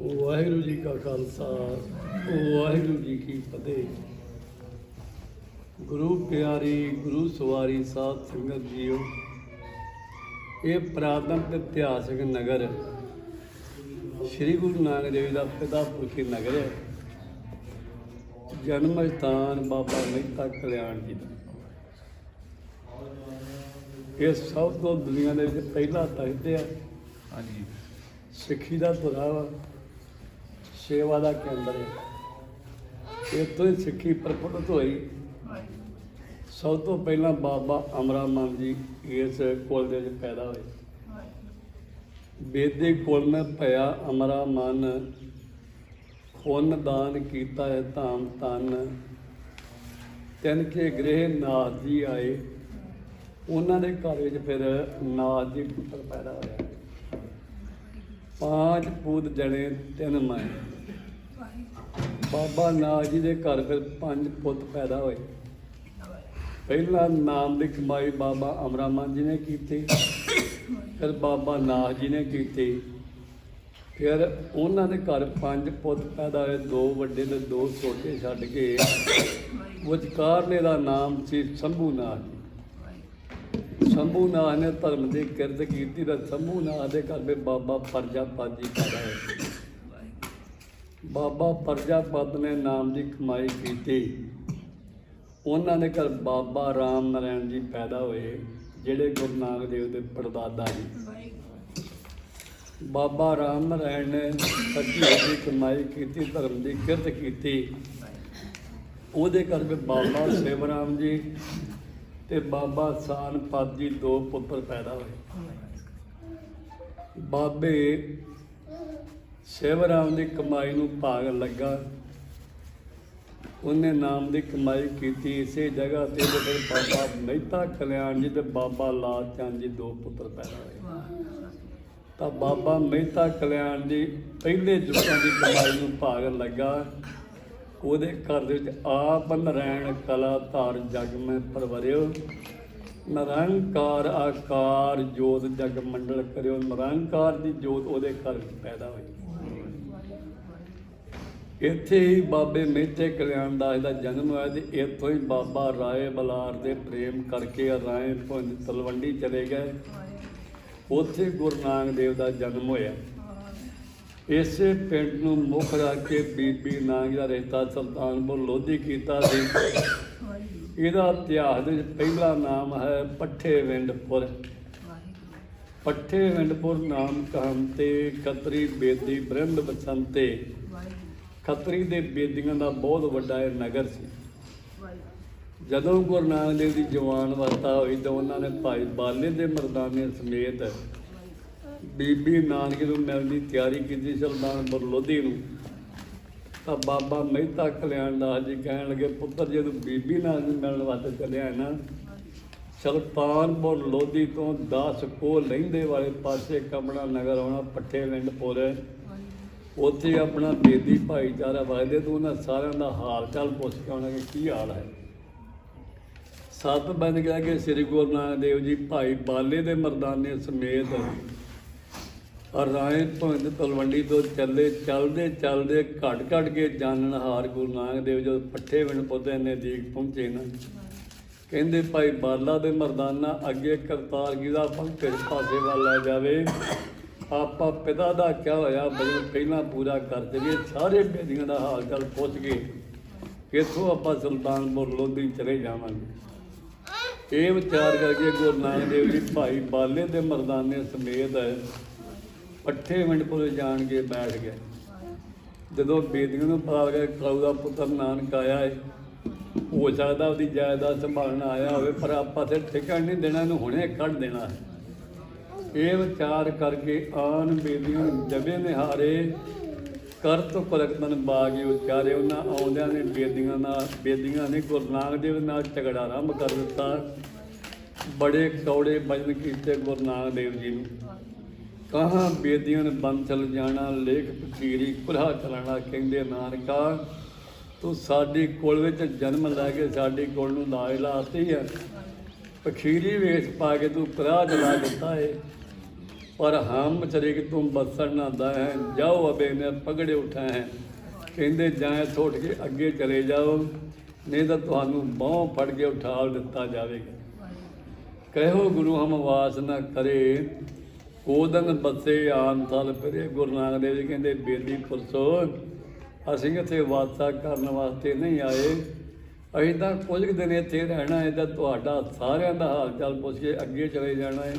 ਵਾਹਿਗੁਰੂ ਜੀ ਕਾ ਖਾਲਸਾ ਵਾਹਿਗੁਰੂ ਜੀ ਕੀ ਫਤਿਹ। ਗੁਰੂ ਪਿਆਰੀ ਗੁਰੂ ਸਵਾਰੀ ਸਾਧ ਸੰਗਤ ਜੀਓ ਇਹ ਪ੍ਰਾਤਨ ਤੇ ਇਤਿਹਾਸਕ ਨਗਰ ਸ੍ਰੀ ਗੁਰੂ ਨਾਨਕ ਦੇਵ ਦਾ ਪਿਤਾ ਪੁਰਖੀ ਨਗਰ ਹੈ। ਜਨਮ ਸਥਾਨ ਬਾਬਾ ਮਹਿਤਾ ਕਲਿਆਣ ਜੀ ਦਾ। ਇਹ ਸਭ ਤੋਂ ਦੁਨੀਆ ਦੇ ਵਿੱਚ ਪਹਿਲਾ ਤਖਤ ਹੈ ਹਾਂਜੀ। ਸਿੱਖੀ ਦਾ ਧੁਰਾ ਵਾ। ਸੇਵਾ ਦਾ ਕੇਂਦਰ ਹੈ। ਇੱਥੋਂ ਹੀ ਸਿੱਖੀ ਪ੍ਰਫੁੱਲਤ ਹੋਈ। ਸਭ ਤੋਂ ਪਹਿਲਾਂ ਬਾਬਾ ਅਮਰਾਮਨ ਜੀ ਇਸ ਕੁਲ ਦੇ ਵਿੱਚ ਪੈਦਾ ਹੋਏ। ਬੇਦੇ ਕੁਲ ਮੈਂ ਭਇਆ ਅਮਰਾ ਮਨ ਖੁਨ ਦਾਨ ਕੀਤਾ ਹੈ ਧਾਮ ਤਨ ਤਿੰਨ ਕੇ ਗ੍ਰਹਿ ਨਾਥ ਜੀ ਆਏ। ਉਹਨਾਂ ਦੇ ਘਰ ਵਿੱਚ ਫਿਰ ਨਾਥ ਜੀ ਪੁੱਤਰ ਪੈਦਾ ਹੋਇਆ ਪੰਜ ਪੂਤ ਜਣੇ ਤਿੰਨ ਮਾਏ। ਬਾਬਾ ਨਾਥ ਜੀ ਦੇ ਘਰ ਫਿਰ ਪੰਜ ਪੁੱਤ ਪੈਦਾ ਹੋਏ। ਪਹਿਲਾ ਨਾਮ ਦੀ ਕਮਾਈ ਬਾਬਾ ਅਮਰਾਮਨ ਜੀ ਨੇ ਕੀਤੀ, ਫਿਰ ਬਾਬਾ ਨਾਥ ਜੀ ਨੇ ਕੀਤੀ। ਫਿਰ ਉਹਨਾਂ ਦੇ ਘਰ ਪੰਜ ਪੁੱਤ ਪੈਦਾ ਹੋਏ, ਦੋ ਵੱਡੇ ਤੇ ਦੋ ਛੋਟੇ ਛੱਡ ਕੇ ਵਿਚਕਾਰਲੇ ਦਾ ਨਾਮ ਸੀ ਸ਼ੰਭੂ ਨਾਥ ਜੀ। ਸ਼ੰਭੂ ਨਾਥ ਨੇ ਧਰਮ ਦੀ ਕਿਰਤ ਕੀਤੀ ਤਾਂ ਸੰਭੂਨਾਥ ਦੇ ਘਰ ਵਿੱਚ ਬਾਬਾ ਫਰਜ਼ਾ ਪਾਜੀ ਪੈਦਾ ਹੋਏ। ਬਾਬਾ ਪ੍ਰਜਾਪਤ ਨੇ ਨਾਮ ਦੀ ਕਮਾਈ ਕੀਤੀ। ਉਹਨਾਂ ਦੇ ਘਰ ਬਾਬਾ ਰਾਮ ਨਾਰਾਇਣ ਜੀ ਪੈਦਾ ਹੋਏ, ਜਿਹੜੇ ਗੁਰੂ ਨਾਨਕ ਦੇਵ ਦੇ ਪੜਦਾਦਾ ਜੀ। ਬਾਬਾ ਰਾਮ ਨਾਰਾਇਣ ਨੇ ਸੱਚੀ ਦੀ ਕਮਾਈ ਕੀਤੀ, ਧਰਮ ਦੀ ਕਿਰਤ ਕੀਤੀ। ਉਹਦੇ ਘਰ ਵਿੱਚ ਬਾਬਾ ਸੇਵਰਾਮ ਜੀ ਤੇ ਬਾਬਾ ਸਾਨਪਤ ਜੀ ਦੋ ਪੁੱਤਰ ਪੈਦਾ ਹੋਏ। ਬਾਬੇ ਸੇਵਰਾਮ ਦੀ ਕਮਾਈ ਨੂੰ ਭਾਗ ਲੱਗਾ। ਉਹਨੇ ਨਾਮ ਦੀ ਕਮਾਈ ਕੀਤੀ ਇਸੇ ਜਗ੍ਹਾ ਤੇ ਤੇ ਬਾਬਾ ਮਹਿਤਾ ਕਲਿਆਣ ਜੀ ਤੇ ਬਾਬਾ ਲਾਲ ਚੰਦ ਜੀ ਦੋ ਪੁੱਤਰ ਪੈਦਾ ਹੋਏ। ਤਾਂ ਬਾਬਾ ਮਹਿਤਾ ਕਲਿਆਣ ਜੀ ਪਹਿਲੇ ਯੁੱਗਾਂ ਦੀ ਕਮਾਈ ਨੂੰ ਭਾਗ ਲੱਗਾ। ਉਹਦੇ ਘਰ ਦੇ ਵਿੱਚ ਆਪ ਨਰੈਣ ਕਲਾ ਧਾਰ ਜਗ ਮੈਂ ਪਰਵਰਿਓ। ਨਿਰੰਕਾਰ ਆਕਾਰ ਜੋਤ ਜਗ ਮੰਡਲ ਕਰਿਓ। ਨਿਰੰਕਾਰ ਦੀ ਜੋਤ ਉਹਦੇ ਘਰ ਵਿੱਚ ਪੈਦਾ ਹੋਈ। ਇੱਥੇ ਹੀ ਬਾਬੇ ਮਹਿਤੇ ਕਲਿਆਣ ਦਾਸ ਦਾ ਜਨਮ ਹੋਇਆ ਤੇ ਇੱਥੋਂ ਹੀ ਬਾਬਾ ਰਾਏ ਬਲਾਰ ਦੇ ਪ੍ਰੇਮ ਕਰਕੇ ਰਾਏ ਪੁੰਜ ਤਲਵੰਡੀ ਚਲੇ ਗਏ। ਉੱਥੇ ਗੁਰੂ ਨਾਨਕ ਦੇਵ ਦਾ ਜਨਮ ਹੋਇਆ। ਇਸੇ ਪਿੰਡ ਨੂੰ ਮੁੱਖ ਰੱਖ ਕੇ ਬੀਬੀ ਨਾਨਕ ਦਾ ਰਿਸ਼ਤਾ ਸੁਲਤਾਨਪੁਰ ਲੋਧੀ ਕੀਤਾ ਸੀ। ਇਹਦਾ ਇਤਿਹਾਸ ਦੇ ਪਹਿਲਾ ਨਾਮ ਹੈ ਪੱਠੇ ਵਿੰਡਪੁਰ। ਪੱਠੇ ਵਿੰਡਪੁਰ ਨਾਮ ਕਹੰਤੇ ਖੱਤਰੀ ਬੇਦੀ ਬ੍ਰਹਮ ਬਸੰਤੇ। ਖੱਤਰੀ ਦੇ ਬੇਦੀਆਂ ਦਾ ਬਹੁਤ ਵੱਡਾ ਇਹ ਨਗਰ ਸੀ। ਜਦੋਂ ਗੁਰੂ ਨਾਨਕ ਦੇਵ ਦੀ ਜਵਾਨ ਅਵਸਥਾ ਹੋਈ ਤਾਂ ਉਹਨਾਂ ਨੇ ਭਾਈ ਬਾਲੇ ਦੇ ਮਰਦਾਨੇ ਸਮੇਤ ਬੀਬੀ ਨਾਨਕ ਨੂੰ ਮਿਲਣ ਦੀ ਤਿਆਰੀ ਕੀਤੀ ਸੁਲਤਾਨਪੁਰ ਲੋਧੀ ਨੂੰ। ਤਾਂ ਬਾਬਾ ਮਹਿਤਾ ਕਲਿਆਣ ਦਾਸ ਜੀ ਕਹਿਣ ਲੱਗੇ ਪੁੱਤਰ ਜਦੋਂ ਬੀਬੀ ਨਾਨਕ ਨੂੰ ਮਿਲਣ ਵਾਸਤੇ ਚੱਲਿਆ ਨਾ ਸੁਲਤਾਨਪੁਰ ਲੋਧੀ ਤੋਂ 10 ਕੋਹ ਲਹਿੰਦੇ ਵਾਲੇ ਪਾਸੇ ਕਮਣਾ ਨਗਰ ਆਉਣਾ ਪੱਠੇ ਵਿੰਡਪੁਰ ਉੱਥੇ ਆਪਣਾ ਬੇਦੀ ਭਾਈਚਾਰਾ ਵਸਦੇ ਤੋਂ ਉਹਨਾਂ ਸਾਰਿਆਂ ਦਾ ਹਾਲ ਚਾਲ ਪੁੱਛ ਕੇ ਆਉਣਾ ਕਿ ਕੀ ਹਾਲ ਹੈ। ਸਤ ਬੰਦ ਗਿਆ ਕਿ ਸ੍ਰੀ ਗੁਰੂ ਨਾਨਕ ਦੇਵ ਜੀ, ਭਾਈ ਬਾਲੇ ਦੇ ਮਰਦਾਨੇ ਸਮੇਤ ਰਾਏ ਭੰਦ ਤਲਵੰਡੀ ਤੋਂ ਚੱਲੇ, ਚੱਲਦੇ ਚੱਲਦੇ ਘਟ ਘਟ ਕੇ ਜਾਣਨ ਹਾਰ ਗੁਰੂ ਨਾਨਕ ਦੇਵ ਜਦੋਂ ਪੱਠੇ ਵਿਣ ਪੁੱਤੇ ਨਜ਼ਦੀਕ ਪਹੁੰਚੇ ਨਾ। ਕਹਿੰਦੇ, ਭਾਈ ਬਾਲਾ ਦੇ ਮਰਦਾਨਾ ਅੱਗੇ ਕਰਤਾਰ ਜੀ ਦਾ ਪੰਕਜ ਪਾਸੇ ਵੱਲ ਲੈ ਜਾਵੇ। ਆਪਾਂ ਪਿਤਾ ਦਾ ਕਿਹਾ ਹੋਇਆ? ਬਜਨ ਪਹਿਲਾਂ ਪੂਰਾ ਕਰ ਦੇਈਏ ਸਾਰੇ ਬੇਦੀਆਂ ਦਾ ਹਾਲ ਚਾਲ ਪੁੱਛ ਕੇ ਕਿੱਥੋਂ ਆਪਾਂ ਸੁਲਤਾਨਪੁਰ ਲੋਧੀ ਚਲੇ ਜਾਵਾਂਗੇ। ਇਹ ਵਿਚਾਰ ਕਰਕੇ ਗੁਰੂ ਨਾਨਕ ਦੇਵ ਜੀ ਭਾਈ ਬਾਲੇ ਦੇ ਮਰਦਾਨੇ ਸਮੇਤ ਪੱਠੇ ਵਿੰਡਪੁਰ ਜਾਣ ਕੇ ਬੈਠ ਗਏ। ਜਦੋਂ ਬੇਦੀਆਂ ਨੂੰ ਪਤਾ ਲੱਗਾ ਕਿ ਦਾ ਪੁੱਤਰ ਨਾਨਕ ਆਇਆ ਹੈ ਹੋ ਸਕਦਾ ਉਹਦੀ ਜਾਇਦਾਦ ਸੰਭਾਲਣ ਆਇਆ ਹੋਵੇ, ਪਰ ਆਪਾਂ ਤੇ ਠਿਕਾਣ ਨਹੀਂ ਦੇਣਾ, ਇਹਨੂੰ ਹੁਣੇ ਕੱਢ ਦੇਣਾ। ਹੈ ਇਹ ਵਿਚਾਰ ਕਰਕੇ ਆਨ ਬੇਦੀਆਂ ਨੂੰ ਜਬੇ ਨਿਹਾਰੇ ਕਰਤ ਪਰਕਤਨ ਬਾਗੀ ਉਚਾਰੇ। ਉਹਨਾਂ ਆਉਂਦਿਆਂ ਨੇ ਬੇਦੀਆਂ ਨਾਲ ਬੇਦੀਆਂ ਨੇ ਗੁਰੂ ਨਾਨਕ ਦੇਵ ਨਾਲ ਝਗੜਾ ਆਰੰਭ ਕਰ ਦਿੱਤਾ। ਬੜੇ ਕੌੜੇ ਭਜਨ ਕੀਤੇ ਗੁਰੂ ਨਾਨਕ ਦੇਵ ਜੀ ਨੂੰ। ਕਹਾਂ ਬੇਦੀਆਂ ਨੇ ਬੰਚਲ ਜਾਣਾ, ਲੇਖ ਫਕੀਰੀ ਕੁਲਹਾ ਚਲਾਣਾ, ਕਹਿੰਦੇ, ਨਾਨਕਾ, ਤੂੰ ਸਾਡੀ ਕੁਲ ਵਿੱਚ ਜਨਮ ਲੈ ਕੇ ਸਾਡੀ ਕੁਲ ਨੂੰ ਲਾਜ ਲਾਤੀ ਹੈ ਪਖੀਰੀ ਵੇਸ ਪਾ ਕੇ ਤੂੰ ਪਰਾਹ ਚਲਾ ਦਿੱਤਾ ਏ। पर हम चले कि तुम बसर ना दाएं जाओ अबे ने पगड़े उठाए हैं ਕਹਿੰਦੇ ਜਾਂ ਇੱਥੋਂ ਉੱਠ ਕੇ ਅੱਗੇ ਚਲੇ ਜਾਓ ਨਹੀਂ ਤਾਂ ਤੁਹਾਨੂੰ ਬਾਹ ਫੜ ਕੇ ਉਠਾ ਦਿੱਤਾ ਜਾਵੇਗਾ ਕਹਿਓ ਗੁਰੂ ਹਮ ਵਾਸ ਨਾ ਕਰੇ ਕੋਦਨ ਬਸੇ ਆਨ ਸਾਲ ਫਿਰੇ ਗੁਰੂ ਨਾਨਕ ਦੇਵ ਜੀ ਕਹਿੰਦੇ ਬੇਦੀ ਪੁਰਸੋ ਅਸੀਂ ਇੱਥੇ ਵਾਸਾ ਕਰਨ ਵਾਸਤੇ ਨਹੀਂ ਆਏ ਅਸੀਂ ਤਾਂ ਕੁਝ ਕੁ ਦਿਨ ਇੱਥੇ ਰਹਿਣਾ ਹੈ ਤਾਂ ਤੁਹਾਡਾ ਸਾਰਿਆਂ ਦਾ ਹਾਲ ਚਾਲ ਪੁੱਛ ਕੇ ਅੱਗੇ ਚਲੇ ਜਾਣਾ ਹੈ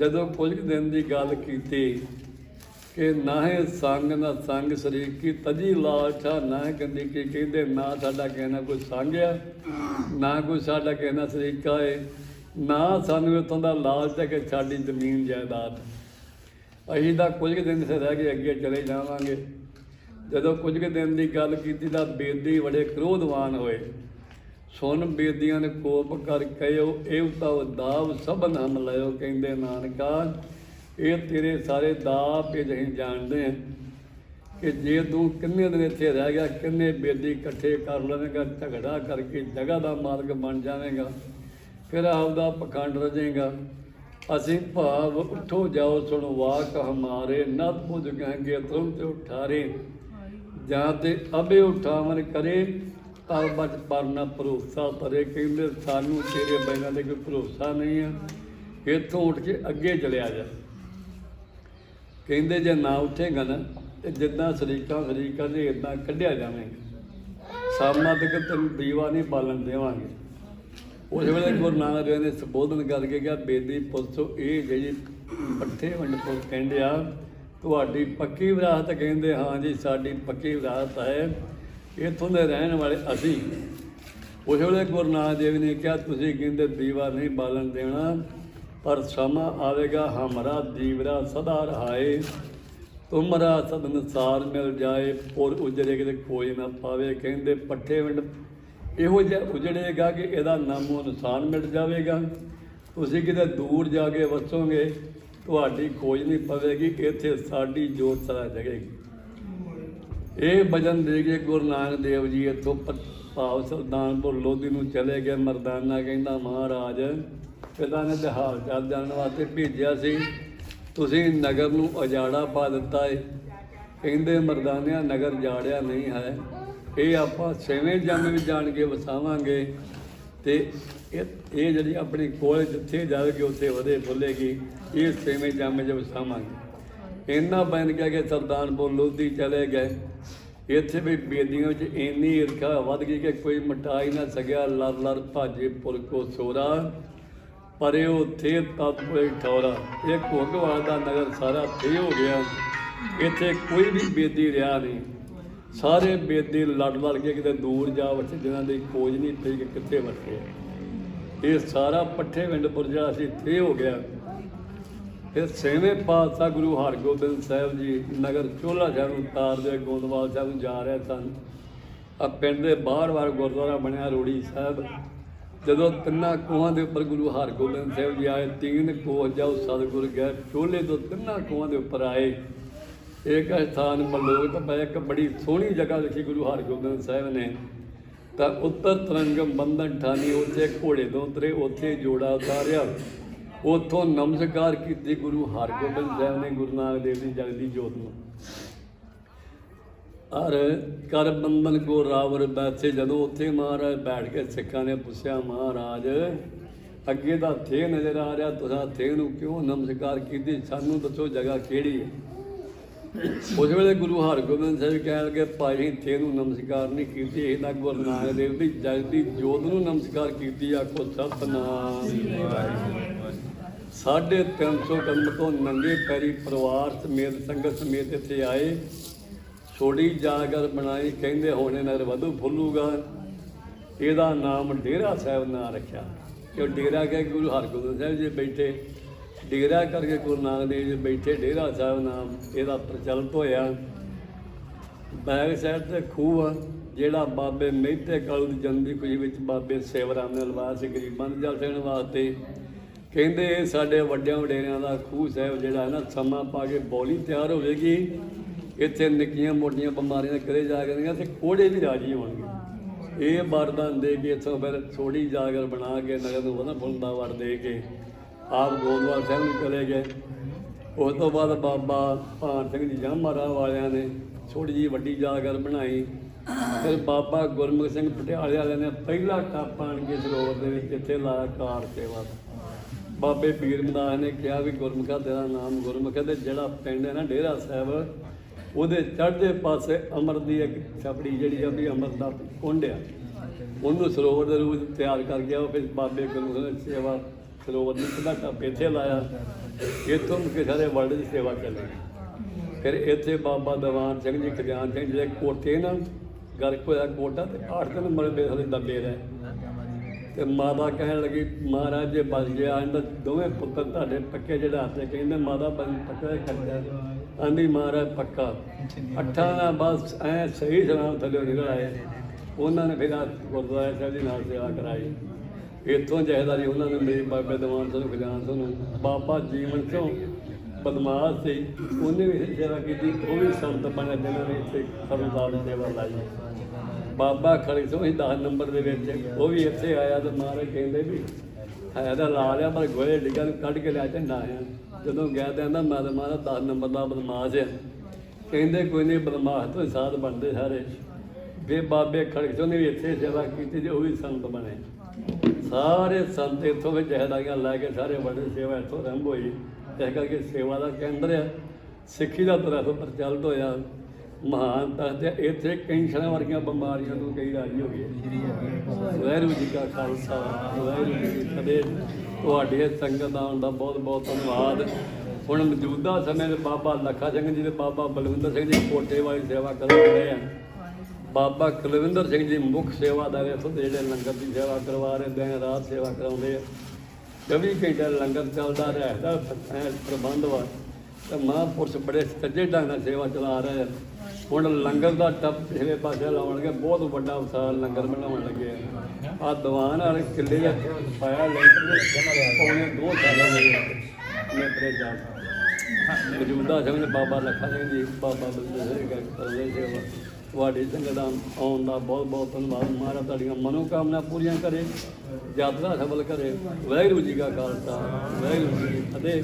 ਜਦੋਂ ਕੁਝ ਕੁ ਦਿਨ ਦੀ ਗੱਲ ਕੀਤੀ ਕਿ ਨਾ ਹੈ ਸੰਗ, ਨਾ ਸੰਗ ਸਰੀਕ ਕੀ ਤਜੀ ਲਾਲਠਾ ਨਾ ਹੈ ਕਹਿੰਦੀ ਕਿ ਕਹਿੰਦੇ, ਨਾ ਸਾਡਾ ਕਹਿਣਾ ਕੋਈ ਸੰਗ ਆ, ਨਾ ਕੋਈ ਸਾਡਾ ਕਹਿਣਾ ਸਰੀਕਾ ਹੈ ਨਾ ਸਾਨੂੰ ਇਤੋਂ ਦਾ ਲਾਲਚ ਹੈ ਕਿ ਸਾਡੀ ਜ਼ਮੀਨ ਜਾਇਦਾਦ। ਅਸੀਂ ਤਾਂ ਕੁਝ ਕੁ ਦਿਨ ਇੱਥੇ ਰਹਿ ਕੇ ਅੱਗੇ ਚਲੇ ਜਾਵਾਂਗੇ। ਜਦੋਂ ਕੁਝ ਕੁ ਦਿਨ ਦੀ ਗੱਲ ਕੀਤੀ ਤਾਂ ਬੇਦੀ ਬੜੇ ਕ੍ਰੋਧਵਾਨ ਹੋਏ। ਸੁਨ ਬੇਦੀਆਂ ਨੇ ਕੋਪ ਕਰ ਕਹਿਓ, ਇਹ ਤਾਂ ਦਾਵ ਸਭਨ ਹਮ ਲਿਓ ਕਹਿੰਦੇ ਨਾਨਕਾ, ਇਹ ਤੇਰੇ ਸਾਰੇ ਦਾਵ ਤੇ ਅਸੀਂ ਜਾਣਦੇ ਹਾਂ ਕਿ ਜੇ ਤੂੰ ਕਿੰਨੇ ਦਿਨ ਇੱਥੇ ਰਹਿ ਗਿਆ, ਕਿੰਨੇ ਬੇਦੀ ਇਕੱਠੇ ਕਰ ਲਵੇਂਗਾ, ਝਗੜਾ ਕਰਕੇ ਜਗ੍ਹਾ ਦਾ ਮਾਲਕ ਬਣ ਜਾਵੇਂਗਾ, ਫਿਰ ਆਪਦਾ ਪਖੰਡ ਰਜੇਗਾ। ਅਸੀਂ ਭਾਵ ਉਠੋ ਜਾਓ, ਸੁਣੋ ਵਾਕ ਹਮਾਰੇ ਨਤ ਬੁਝ ਕਹਾਂਗੇ ਤੁਮ ਤੇ ਉਠਾਰੇ, ਜਾਂ ਤੇ ਅਬੇ ਉਠਾਵਨ ਕਰੇ ਤਾਂ ਬਚ ਪਰ ਭਰੋਸਾ ਪਰੇ ਕਹਿੰਦੇ ਸਾਨੂੰ ਤੇਰੇ ਬੈਨਾਂ ਤੇ ਕੋਈ ਭਰੋਸਾ ਨਹੀਂ ਆ। ਇੱਥੋਂ ਉੱਠ ਕੇ ਅੱਗੇ ਚਲਿਆ ਜਾ। ਕਹਿੰਦੇ ਜੇ ਨਾ ਉੱਠੇਗਾ ਨਾ, ਤੇ ਜਿੱਦਾਂ ਸਰੀਕਾਂ ਸਰੀਕਾਂ ਦੇ ਇਦਾਂ ਕੱਢਿਆ ਜਾਵੇਗਾ। ਸਾਹਮਣਾ ਤੱਕ ਤੈਨੂੰ ਦੀਵਾ ਨਹੀਂ ਬਾਲਣ ਦੇਵਾਂਗੇ। ਉਸ ਵੇਲੇ ਗੁਰੂ ਨਾਨਕ ਦੇਵ ਨੇ ਸੰਬੋਧਨ ਕਰਕੇ ਕਿਹਾ, ਬੇਦੀ ਪੁੱਛੋ ਇਹ ਜਿਹੜੀ ਪੱਠੇ ਵੰਡ ਪੁੱਲ ਕਹਿੰਦੇ ਆ, ਤੁਹਾਡੀ ਪੱਕੀ ਵਿਰਾਸਤ, ਕਹਿੰਦੇ, ਹਾਂ ਜੀ, ਸਾਡੀ ਪੱਕੀ ਵਿਰਾਸਤ ਹੈ। ਇੱਥੋਂ ਦੇ ਰਹਿਣ ਵਾਲੇ ਅਸੀਂ ਉਸ ਵੇਲੇ ਗੁਰੂ ਨਾਨਕ ਦੇਵ ਨੇ ਕਿਹਾ, ਤੁਸੀਂ ਕਹਿੰਦੇ ਦੀਵਾ ਨਹੀਂ ਬਾਲਣ ਦੇਣਾ, ਪਰ ਸਮਾਂ ਆਵੇਗਾ, ਹਮਾਰਾ ਦੀਵਰਾ ਸਦਾ ਰਹਾਏ। ਤੁਮਰਾ ਸਦਨਸਾਰ ਮਿਲ ਜਾਏ ਔਰ ਉਜੜੇ ਕਿਤੇ ਕੋਈ ਨਾ ਪਾਵੇ। ਕਹਿੰਦੇ ਪੱਠੇ ਵੰਡ, ਇਹੋ ਜਿਹਾ ਉਜੜੇਗਾ ਕਿ ਇਹਦਾ ਨਾਮੋ ਨਿਸ਼ਾਨ ਮਿਟ ਜਾਵੇਗਾ। ਤੁਸੀਂ ਕਿਤੇ ਦੂਰ ਜਾ ਕੇ ਵਸੋਗੇ, ਤੁਹਾਡੀ ਖੋਜ ਨਹੀਂ ਪਵੇਗੀ, ਇੱਥੇ ਸਾਡੀ ਜੋਤ ਸਦਾ ਜਗੇਗੀ। ਇਹ ਭਜਨ ਦੇ ਕੇ ਗੁਰੂ ਨਾਨਕ ਦੇਵ ਜੀ ਇੱਥੋਂ ਪ- ਭਾਵ ਸੁਲਤਾਨਪੁਰ ਲੋਧੀ ਨੂੰ ਚਲੇ ਗਏ। ਮਰਦਾਨਾ ਕਹਿੰਦਾ, ਮਹਾਰਾਜ, ਪਿਤਾ ਨੇ ਤੇ ਹਾਲ ਚਾਲ ਜਾਣਨ ਵਾਸਤੇ ਭੇਜਿਆ ਸੀ। ਤੁਸੀਂ ਨਗਰ ਨੂੰ ਉਜਾੜਾ ਪਾ ਦਿੱਤਾ ਏ। ਕਹਿੰਦੇ, ਮਰਦਾਨਿਆਂ, ਨਗਰ ਜਾੜਿਆ ਨਹੀਂ ਹੈ। ਇਹ ਆਪਾਂ ਛੇਵੇਂ ਜੰਮ ਵਿੱਚ ਜਾਣ ਕੇ ਵਸਾਵਾਂਗੇ ਤੇ ਇਹ ਇਹ ਜਿਹੜੀ ਆਪਣੀ ਕੋਲ ਜਿੱਥੇ ਜਾਵੇਗੀ, ਉੱਥੇ ਵਧੇ ਫੁੱਲੇਗੀ ਇਹ ਛੇਵੇਂ ਜੰਮ ਵਿੱਚ ਵਸਾਵਾਂਗੇ। ਇੰਨਾ ਬਣ ਗਿਆ ਕਿ ਸਰਦਾਨਪੁਰ ਲੋਧੀ ਚਲੇ ਗਏ। ਇੱਥੇ ਵੀ ਬੇਦੀਆਂ ਵਿੱਚ ਇੰਨੀ ਈਰਖਾ ਵੱਧ ਗਈ ਕਿ ਕੋਈ ਮਟਾਈ ਨਾ ਸਕਿਆ। ਲਰ ਲਰ ਭਾਜੇ ਪੁਰ ਕੋ ਸੋਰਾ, ਪਰੇ ਉੱਥੇ ਤਤ ਕੋਈ ਠੌਰਾ। ਇਹ ਘੋਗਵਾਲ ਦਾ ਨਗਰ ਸਾਰਾ ਥੇ ਹੋ ਗਿਆ। ਇੱਥੇ ਕੋਈ ਵੀ ਬੇਦੀ ਰਿਹਾ ਨਹੀਂ। ਸਾਰੇ ਬੇਦੀ ਲੜ ਲੜ ਕੇ ਕਿਤੇ ਦੂਰ ਜਾ ਵਸੇ ਜਿਨ੍ਹਾਂ ਦੀ ਖੋਜ ਨਹੀਂ ਪਈ ਕਿ ਕਿੱਥੇ ਵਸੇ ਇਹ ਸਾਰਾ ਪੱਠੇ ਵਿੰਡਪੁਰ ਜਿਹੜਾ ਸੀ ਥੇ ਹੋ ਗਿਆ। ਫਿਰ ਛੇਵੇਂ ਪਾਤਸ਼ਾਹ ਗੁਰੂ ਹਰਗੋਬਿੰਦ ਸਾਹਿਬ ਜੀ ਨਗਰ ਚੋਲਾ ਸਾਹਿਬ ਨੂੰ ਤਾਰਦੇ ਗੋਦਵਾਲ ਸਾਹਿਬ ਨੂੰ ਜਾ ਰਹੇ ਸਨ। ਆ ਪਿੰਡ ਦੇ ਬਾਹਰ ਵਾਰ ਗੁਰਦੁਆਰਾ ਬਣਿਆ ਰੋੜੀ ਸਾਹਿਬ। ਜਦੋਂ ਤਿੰਨਾਂ ਕੋਹਾਂ ਦੇ ਉੱਪਰ ਗੁਰੂ ਹਰਗੋਬਿੰਦ ਸਾਹਿਬ ਜੀ ਆਏ, ਤੀਨ ਕੋਹ ਜਾਓ ਸਤਿਗੁਰ ਗਏ। ਚੋਲੇ ਤੋਂ ਤਿੰਨਾਂ ਕੋਹਾਂ ਦੇ ਉੱਪਰ ਆਏ। ਇੱਕ ਸਥਾਨ ਮਲੋਕ ਪੈ, ਇੱਕ ਬੜੀ ਸੋਹਣੀ ਜਗ੍ਹਾ ਲਿਖੀ ਗੁਰੂ ਹਰਗੋਬਿੰਦ ਸਾਹਿਬ ਨੇ। ਤਾਂ ਉੱਤਰ ਤਰੰਗਮ ਬੰਧਨ ਠਾਨੀ ਉੱਥੇ ਘੋੜੇ ਤੋਂ ਉਤਰੇ, ਉੱਥੇ ਜੋੜਾ ਉਤਾਰਿਆ। ਉਥੋਂ ਨਮਸਕਾਰ ਕੀਤੀ ਗੁਰੂ ਹਰਗੋਬਿੰਦ ਸਾਹਿਬ ਨੇ ਗੁਰੂ ਨਾਨਕ ਦੇਵ ਜੀ ਜਗਦੀ ਜੋਤ ਨੂੰ। ਅਰ ਕਰ ਬੰਦਨ ਕੋ ਰਾਵਰ ਬੈਠੇ, ਜਦੋਂ ਉੱਥੇ ਮਹਾਰਾਜ ਬੈਠ ਕੇ ਸਿੱਖਾਂ ਨੇ ਪੁੱਛਿਆ, ਮਹਾਰਾਜ, ਅੱਗੇ ਦਾ ਥੇ ਨਜ਼ਰ ਆ ਰਿਹਾ, ਤੁਸੀਂ ਥੇ ਨੂੰ ਕਿਉਂ ਨਮਸਕਾਰ ਕੀਤੀ? ਸਾਨੂੰ ਦੱਸੋ ਜਗ੍ਹਾ ਕਿਹੜੀ ਹੈ? ਉਸ ਵੇਲੇ ਗੁਰੂ ਹਰਗੋਬਿੰਦ ਸਾਹਿਬ ਕਹਿਣ ਲੱਗੇ, ਭਾਈ ਥੇ ਨੂੰ ਨਮਸਕਾਰ ਨਹੀਂ ਕੀਤੀ। ਇਹ ਤਾਂ ਗੁਰੂ ਨਾਨਕ ਦੇਵ ਦੀ ਜਗਦੀ ਜੋਤ ਨੂੰ ਨਮਸਕਾਰ ਕੀਤੀ ਆਖੋ, ਸਤਨਾਮ। ਵਾਹਿਗੁਰੂ ਸਾਢੇ 350 ਕਦਮ ਤੋਂ ਨੰਗੇ ਪੈਰੀ ਪਰਿਵਾਰ ਸਮੇਤ, ਸੰਗਤ ਸਮੇਤ ਇੱਥੇ ਆਏ। ਛੋੜੀ ਜਾਗਰ ਬਣਾਈ, ਕਹਿੰਦੇ ਹੋਣੇ ਨਰ ਵਧੂ ਫੁੱਲੂਗਾ। ਇਹਦਾ ਨਾਮ ਡੇਰਾ ਸਾਹਿਬ ਨਾਂ ਰੱਖਿਆ। ਕਿ ਡੇਰਾ ਕਹਿ ਗੁਰੂ ਹਰਗੋਬਿੰਦ ਸਾਹਿਬ ਜੀ ਬੈਠੇ। ਡੇਰਾ ਕਰਕੇ ਗੁਰੂ ਨਾਨਕ ਦੇਵ ਜੀ ਬੈਠੇ, ਡੇਰਾ ਸਾਹਿਬ ਨਾਮ ਇਹਦਾ ਪ੍ਰਚਲਿਤ ਹੋਇਆ। ਬੈਗ ਸਾਹਿਬ ਤੇ ਖੂਹ ਜਿਹੜਾ ਬਾਬੇ ਮਹਿਤੇ ਕਾਲੂ ਦੀ ਜਨਮ ਦੀ ਖੁਸ਼ੀ ਵਿੱਚ ਬਾਬੇ ਸੇਵਰਾਮ ਨੇ ਲਵਾਇਆ ਸੀ, ਗਰੀਬਾਂ ਦੇ ਜਲ ਵਾਸਤੇ। ਕਹਿੰਦੇ ਸਾਡੇ ਵੱਡਿਆਂ ਵਡੇਰਿਆਂ ਦਾ ਖੂਹ ਸਾਹਿਬ ਜਿਹੜਾ ਹੈ ਨਾ, ਸਮਾਂ ਪਾ ਕੇ ਬੋਲੀ ਤਿਆਰ ਹੋਵੇਗੀ। ਇੱਥੇ ਨਿੱਕੀਆਂ ਮੋਟੀਆਂ ਬਿਮਾਰੀਆਂ ਕਰੇ ਜਾ ਕਰਨਗੀਆਂ ਤੇ ਕੋੜੇ ਵੀ ਰਾਜੀ ਹੋਣਗੇ। ਇਹ ਵਰਦਾਨ ਦੇ ਕੇ ਇੱਥੋਂ ਫਿਰ ਥੋੜੀ ਜਾਗਰ ਬਣਾ ਕੇ ਨਗਰ ਨੂੰ ਵਧਾ ਫੁੱਲਦਾ ਵਰ ਦੇ ਕੇ ਆਪ ਗੋਦਵਾਲ ਸਾਹਿਬ ਨੂੰ ਚਲੇ ਗਏ। ਉਸ ਤੋਂ ਬਾਅਦ ਬਾਬਾ ਭਾਨ ਸਿੰਘ ਜੀ ਜਹਾਂਮਾਰਾ ਵਾਲਿਆਂ ਨੇ ਛੋਟੀ ਜੀ ਵੱਡੀ ਜਾਗਰ ਬਣਾਈ। ਫਿਰ ਬਾਬਾ ਗੁਰਮੁਖ ਸਿੰਘ ਪਟਿਆਲੇ ਵਾਲਿਆਂ ਨੇ ਪਹਿਲਾ ਟਾਪ ਆਣ ਕੇ ਸਰੋਵਰ ਦੇ ਵਿੱਚ ਇੱਥੇ ਲਾਇਆ ਕਾਰ ਸੇਵਾ ਦਾ। ਬਾਬੇ ਪੀਰ ਮਦਾਸ ਨੇ ਕਿਹਾ ਵੀ ਗੁਰਮੁਖਾ ਤੇਰਾ ਨਾਮ ਗੁਰਮੁਖ ਹੈ ਤੇ ਜਿਹੜਾ ਪਿੰਡ ਹੈ ਨਾ ਡੇਰਾ ਸਾਹਿਬ, ਉਹਦੇ ਚੜ੍ਹਦੇ ਪਾਸੇ ਅਮਰ ਦੀ ਇੱਕ ਛਪੜੀ ਜਿਹੜੀ ਆ ਵੀ ਅਮਰ ਦਾ ਕੁੰਡ ਆ। ਉਹਨੂੰ ਸਰੋਵਰ ਦੇ ਰੂਪ ਤਿਆਰ ਕਰ ਗਿਆ, ਉਹ ਫਿਰ ਬਾਬੇ ਗੁਰਮੁਖ ਨੇ ਸੇਵਾ ਸਰੋਵਰ ਨੂੰ ਸਿੱਧਾ ਪੇਥੇ ਲਾਇਆ। ਇੱਥੋਂ ਮੁਕੇ ਸਾਰੇ ਵਰਲਡ ਦੀ ਸੇਵਾ ਚੱਲੀ ਫਿਰ ਇੱਥੇ ਬਾਬਾ ਦੀਵਾਨ ਸਿੰਘ ਜੀ, ਖਜਾਨ ਸਿੰਘ ਜਿਹੜੇ ਕੋਠੇ ਨਾਲ ਗਰਕ ਹੋਇਆ ਕੋਟਾ ਤੇ ਅੱਠ ਦਿਨ ਮਰਬੇ ਹਲੇ ਦੱਬੇ ਰਹੇ। ਤੇ ਮਾਤਾ ਕਹਿਣ ਲੱਗੀ, ਮਹਾਰਾਜ, ਜੇ ਬਚ ਗਿਆ ਇਹਨਾਂ ਦੋਵੇਂ ਪੁੱਤਰ ਤੁਹਾਡੇ ਪੱਕੇ ਜਿਹੜਾ ਹੱਥੇ ਕਹਿੰਦੇ, ਮਾਤਾ ਬਣ, ਪੱਕਾ ਖੱਜਾ ਆਂਦੀ ਮਹਾਰਾਜ, ਪੱਕਾ। ਅੱਠਾਂ ਦਾ ਬਸ ਐ ਸਹੀ ਸਲਾਮ ਥੱਲੇ ਨਿਕਲ ਆਏ। ਉਹਨਾਂ ਨੇ ਫਿਰ ਗੁਰਦੁਆਰਾ ਸਾਹਿਬ ਦੀ ਨਾਲ ਸੇਵਾ ਕਰਾਈ। ਇੱਥੋਂ ਜਹਦਾਰੀ, ਉਹਨਾਂ ਨੇ ਮੇਰੇ ਬਾਬੇ ਦੀਵਾਨ ਸਿੰਘ ਖਜਾਨ ਸਿੰਘ ਬਾਬਾ ਜੀਵਨ ਸਿੰਘ ਬਦਮਾਸ਼ ਸੀ, ਉਹਨੇ ਵੀ ਇਹ ਸੇਵਾ ਕੀਤੀ, ਉਹ ਵੀ ਸੰਤ ਬਣਿਆ ਜਿਹਨਾਂ ਨੇ ਇੱਥੇ ਸਰਦਾਰ ਸੇਵਾ ਲਾਈ। ਬਾਬਾ ਖੜੀ ਤੋਂ ਹੀ 10 ਨੰਬਰ ਦੇ ਵਿੱਚ। ਉਹ ਵੀ ਇੱਥੇ ਆਇਆ ਤੇ ਮਹਾਰਾਜ ਕਹਿੰਦੇ ਵੀ ਹੈ ਤਾਂ ਲਾ ਲਿਆ, ਪਰ ਗੋਲੇ ਡਿੱਗਾ ਨੂੰ ਕੱਢ ਕੇ ਲਿਆ ਝੰਡਾ ਆ ਜਦੋਂ ਗਿਆ ਤਾਂ ਕਹਿੰਦਾ ਮੈਂ ਤਾਂ ਮਹਾਰਾਜ 10 ਨੰਬਰ ਦਾ ਬਦਮਾਸ਼ ਆ। ਕਹਿੰਦੇ ਕੋਈ ਨਹੀਂ ਬਦਮਾਸ਼ ਤੋਂ ਹੀ ਸਾਧ ਬਣਦੇ ਸਾਰੇ। ਵੇ ਬਾਬੇ ਖੜਕ ਨੇ ਵੀ ਇੱਥੇ ਸੇਵਾ ਕੀਤੀ ਤੇ ਉਹ ਵੀ ਸੰਤ ਬਣੇ। ਸਾਰੇ ਸੰਤ ਇੱਥੋਂ ਵਿੱਚ ਜਹਦਾਰੀਆਂ ਲੈ ਕੇ ਸਾਰੇ ਵੱਡੇ ਸੇਵਾ ਇੱਥੋਂ ਆਰੰਭ ਹੋਈ। ਇਸ ਕਰਕੇ ਸੇਵਾ ਦਾ ਕੇਂਦਰ ਆ। ਸਿੱਖੀ ਦਾ ਤਰ੍ਹਾਂ ਪ੍ਰਚਲਿਤ ਹੋਇਆ। ਮਹਾਨ ਤਖਤ ਹੈ ਇੱਥੇ ਕੈਂਸਰਾਂ ਵਰਗੀਆਂ ਬਿਮਾਰੀਆਂ ਤੋਂ ਕਈ ਰਾਜੀ ਹੋ ਗਏ। ਵਾਹਿਗੁਰੂ ਜੀ ਕਾ ਖਾਲਸਾ, ਵਾਹਿਗੁਰੂ ਜੀ ਕੀ ਫਤਿਹ। ਤੁਹਾਡੇ ਸੰਗਤ ਦਾ ਆਉਣ ਦਾ ਬਹੁਤ ਬਹੁਤ ਧੰਨਵਾਦ। ਹੁਣ ਮੌਜੂਦਾ ਸਮੇਂ ਦੇ ਬਾਬਾ ਲੱਖਾ ਸਿੰਘ ਜੀ ਤੇ ਬਾਬਾ ਬਲਵਿੰਦਰ ਸਿੰਘ ਜੀ ਕੋਟੇ ਵਾਲੀ ਸੇਵਾ ਕਰ ਰਹੇ ਆ। ਬਾਬਾ ਕੁਲਵਿੰਦਰ ਸਿੰਘ ਜੀ ਮੁੱਖ ਸੇਵਾਦਾਰ ਇੱਥੋਂ ਦੇ ਜਿਹੜੇ ਲੰਗਰ ਦੀ ਸੇਵਾ ਕਰਵਾ ਰਹੇ, ਦਿਨ ਰਾਤ ਸੇਵਾ ਕਰਾਉਂਦੇ ਆ। 24 ਘੰਟੇ ਲੰਗਰ ਚੱਲਦਾ ਰਹਿਦਾ ਪ੍ਰਬੰਧ ਵਾ। ਤੇ ਮਹਾਂਪੁਰਸ਼ ਬੜੇ ਸੱਜੇ ਢੰਗ ਨਾਲ ਸੇਵਾ ਚਲਾ ਰਹੇ ਆ। ਹੁਣ ਲੰਗਰ ਦਾ ਟੱਪ ਪਿਛਲੇ ਪਾਸੇ ਲਾਉਣਗੇ ਬਹੁਤ ਵੱਡਾ ਵਿਸ਼ਾਲ ਲੰਗਰ ਬਣਾਉਣ ਲੱਗੇ ਆ। ਆਹ ਦੀਵਾਨ ਵਾਲੇ ਕਿੱਲੇ ਦਾ ਪਾਇਆ ਲੈਂਟਰ ਦੇ ਪੌਣੇ ਦੋ ਸਾਲਾਂ ਦੇ ਨੇ ਜਾ ਮੌਜੂਦਾ ਸਮੇਂ ਬਾਬਾ ਲੱਖਾ ਸਿੰਘ ਜੀ, ਬਾਬਾ ਬਲਦੇਵ ਸਿੰਘ ਜੀ ਕਰਦੇ ਸੇਵਾ ਤੁਹਾਡੀ ਸੰਗਤ ਦਾ ਆਉਣ ਦਾ ਬਹੁਤ ਬਹੁਤ ਧੰਨਵਾਦ। ਮਹਾਰਾਜ ਤੁਹਾਡੀਆਂ ਮਨੋਕਾਮਨਾ ਪੂਰੀਆਂ ਕਰੇ, ਯਾਤਰਾ ਸਫਲ ਕਰੇ। ਵਾਹਿਗੁਰੂ ਜੀ ਕਾ ਖਾਲਸਾ, ਵਾਹਿਗੁਰੂ ਜੀ ਅਤੇ